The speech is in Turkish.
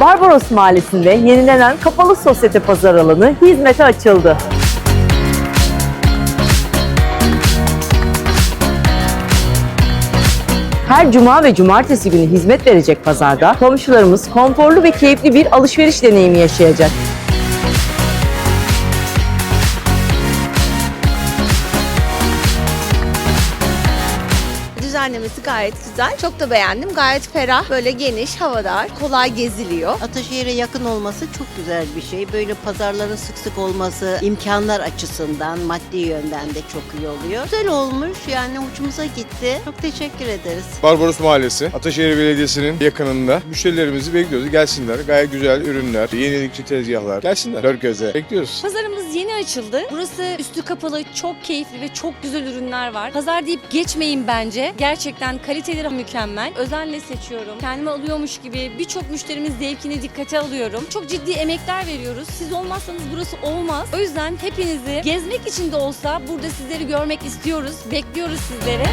Barbaros Mahallesi'nde yenilenen kapalı sosyete pazar alanı hizmete açıldı. Her cuma ve cumartesi günü hizmet verecek pazarda komşularımız konforlu ve keyifli bir alışveriş deneyimi yaşayacak. Düzenlemesi gayet güzel. Çok da beğendim. Gayet ferah, böyle geniş, havadar, kolay geziliyor. Ataşehir'e yakın olması çok güzel bir şey. Böyle pazarların sık sık olması imkanlar açısından maddi yönden de çok iyi oluyor. Güzel olmuş yani hoşumuza gitti. Çok teşekkür ederiz. Barbaros Mahallesi, Ataşehir Belediyesi'nin yakınında. Müşterilerimizi bekliyoruz. Gelsinler. Gayet güzel ürünler, yenilikçi tezgahlar. Gelsinler. Dört gözle bekliyoruz. Yeni açıldı. Burası üstü kapalı, çok keyifli ve çok güzel ürünler var. Pazar deyip geçmeyin bence. Gerçekten kaliteleri mükemmel. Özenle seçiyorum. Kendime alıyormuş gibi birçok müşterimiz zevkini dikkate alıyorum. Çok ciddi emekler veriyoruz. Siz olmazsanız burası olmaz. O yüzden hepinizi gezmek için de olsa burada sizleri görmek istiyoruz. Bekliyoruz sizleri.